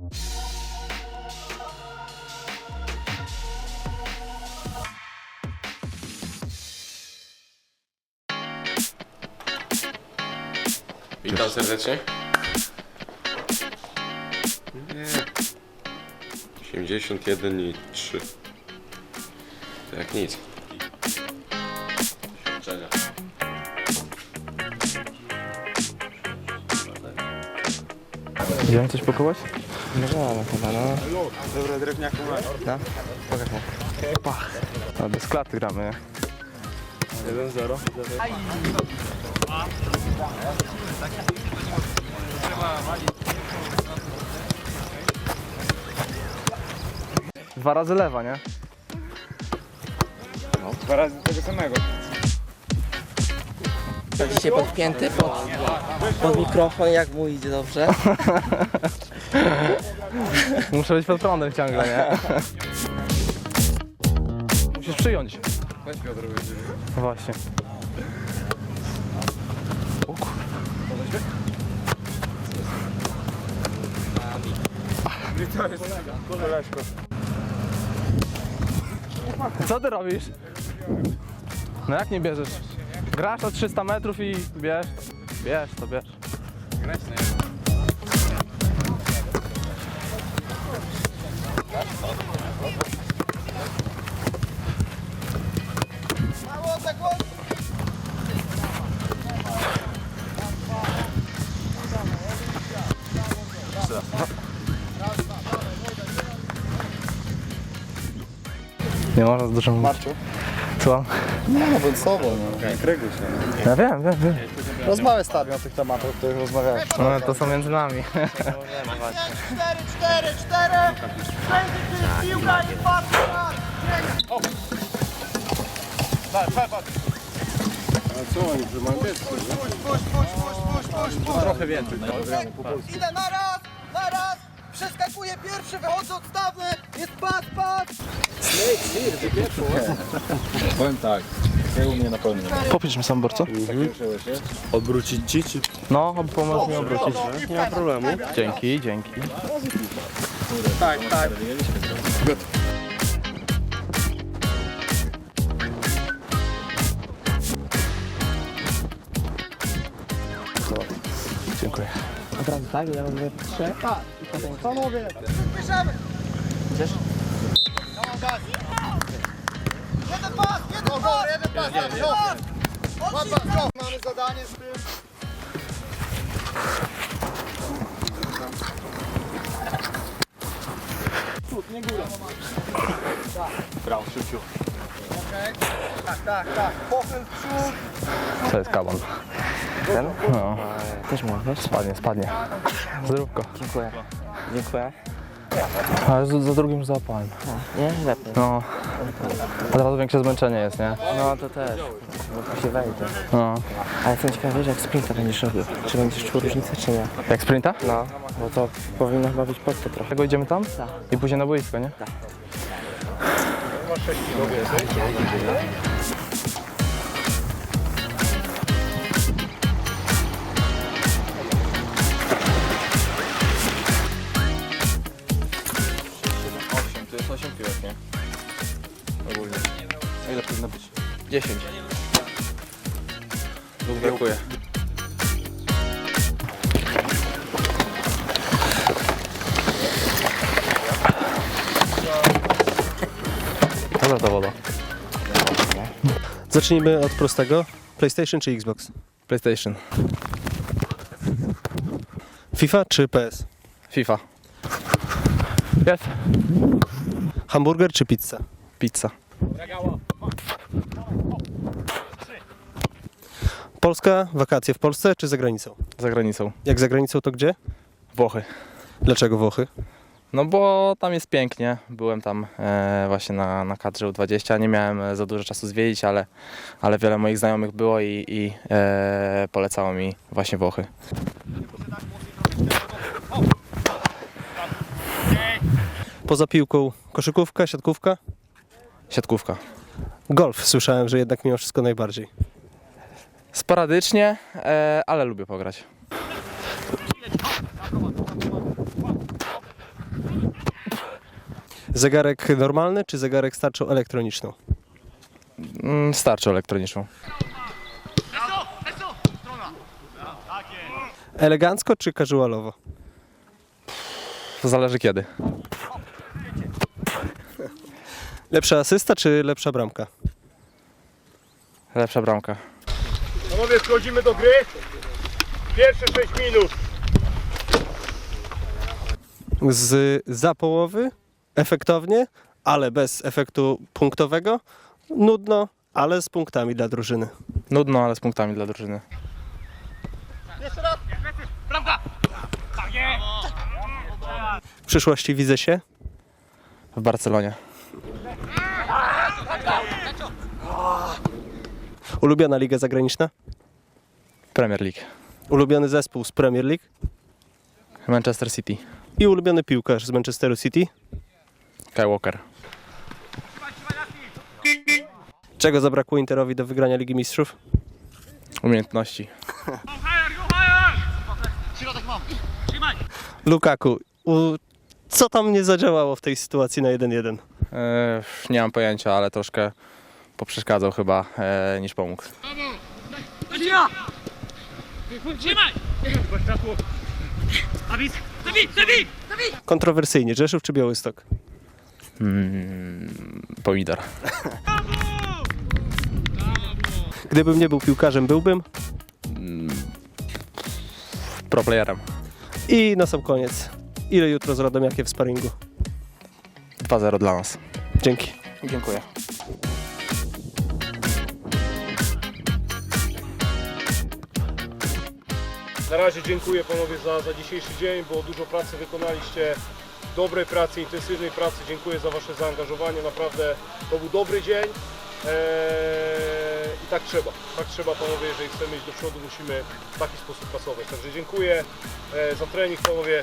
Witam serdecznie. Nie. 81 i 3. To jak nic. Doświadczenia. Idziemy coś pakować? Możemy chyba, no. Dobra, drewniaku masz. No, pokaż mu. No, bez klaty gramy, nie? 1-0. Dwa razy lewa, nie? Dwa razy tego samego. Dzisiaj podpięty pod, pod mikrofon, jak mu idzie dobrze. Muszę być pod prądem ciągle, nie? Musisz przyjąć. Weź Piotr, właśnie. Jest koleżko. Co ty robisz? No jak nie bierzesz? Grasz o 300 metrów i bierz. Bierz, to bierz. Nie można z dużym... Marciu? Co? No, bądź sobą, no. Nie kryguj się. Ja wiem, wiem, wiem. Rozmawiaj stary o tych tematach, o których rozmawiałeś. No to są między nami. 4, 4, 4, 4! Wszędzie piłka i patrz na A co oni, że mają dziecko? Puść, puść, puść, puść, puść, puść! Trochę więcej. Idę na raz, na raz! Przeskakuję pierwszy, wychodzę odstawny! Jest pas, pas! Powiem tak, nie u mnie na pewno. Popisz mi sam borco? Odwrócić ci, czy... No, pomożesz mi obrócić. Nie ma problemu. Dzięki, dzięki. Tak, tak. Dziękuję. Od razu tak, ja mówię trzy. Panowie! Bierzemy! Idziesz? Jeden pas, jeden pas! Odcisk! Mamy zadanie z tym. Brawo. Okej. Tak, tak, tak. Pochyl w przód. To jest kabon. Ten? No, Też mogę, spadnie, spadnie. Zrób go. Dziękuję. Dziękuję. Ale za, za drugim załapałem. Nie? Lepiej. No. Od razu większe zmęczenie jest, nie? No to też, bo tu się wejdzie. No. Ale jestem ciekawy, wiesz, jak sprinta będziesz robił. Czy będziesz czuł różnicę, czy nie? Jak sprinta? No, bo to powinno chyba być pod to trochę. Tego idziemy tam? Tak. I później na boisko, nie? Tak. 10. Dwóch brakuje. Dobra ta woda. Zacznijmy od prostego. PlayStation czy Xbox? PlayStation. FIFA czy PS? FIFA. Jest. Hamburger czy pizza? Pizza. Polska, wakacje w Polsce czy za granicą? Za granicą. Jak za granicą to gdzie? Włochy. Dlaczego Włochy? No bo tam jest pięknie. Byłem tam e, właśnie na, na kadrze U20. Nie miałem e, za dużo czasu zwiedzić, ale, ale wiele moich znajomych było i, i e, polecało mi właśnie Włochy. Poza piłką koszykówka, siatkówka? Siatkówka. Golf słyszałem, że jednak mimo wszystko najbardziej. Sporadycznie, e, ale lubię pograć. Zegarek normalny czy zegarek z tarczą elektroniczną? Mm, starczą elektroniczną. Elegancko czy casualowo? To zależy kiedy. Lepsza asysta czy lepsza bramka? Lepsza bramka. Panowie, wchodzimy do gry. Pierwsze 6 minut. Z za połowy, efektownie, ale bez efektu punktowego. Nudno, ale z punktami dla drużyny. Nudno, ale z punktami dla drużyny. Jeszcze raz. W przyszłości widzę się. W Barcelonie. Ulubiona liga zagraniczna? Premier League. Ulubiony zespół z Premier League? Manchester City. I ulubiony piłkarz z Manchesteru City? Kyle Walker. Czego zabrakło Interowi do wygrania Ligi Mistrzów? Umiejętności. Lukaku, u... co tam nie zadziałało w tej sytuacji na 1-1? E, nie mam pojęcia, ale troszkę poprzeszkadzał chyba e, niż pomógł. Kontrowersyjnie, Rzeszów czy Białystok? Mm, pomidor. Gdybym nie był piłkarzem, byłbym. Pro playerem. I na sam koniec, ile jutro z Radomiakiem w sparingu? 2-0 dla nas. Dzięki. Dziękuję. Na razie dziękuję panowie za, za dzisiejszy dzień, bo dużo pracy wykonaliście, dobrej pracy, intensywnej pracy. Dziękuję za wasze zaangażowanie, naprawdę to był dobry dzień. Eee, I tak trzeba, tak trzeba panowie, jeżeli chcemy iść do przodu, musimy w taki sposób pracować. Także dziękuję eee, za trening panowie.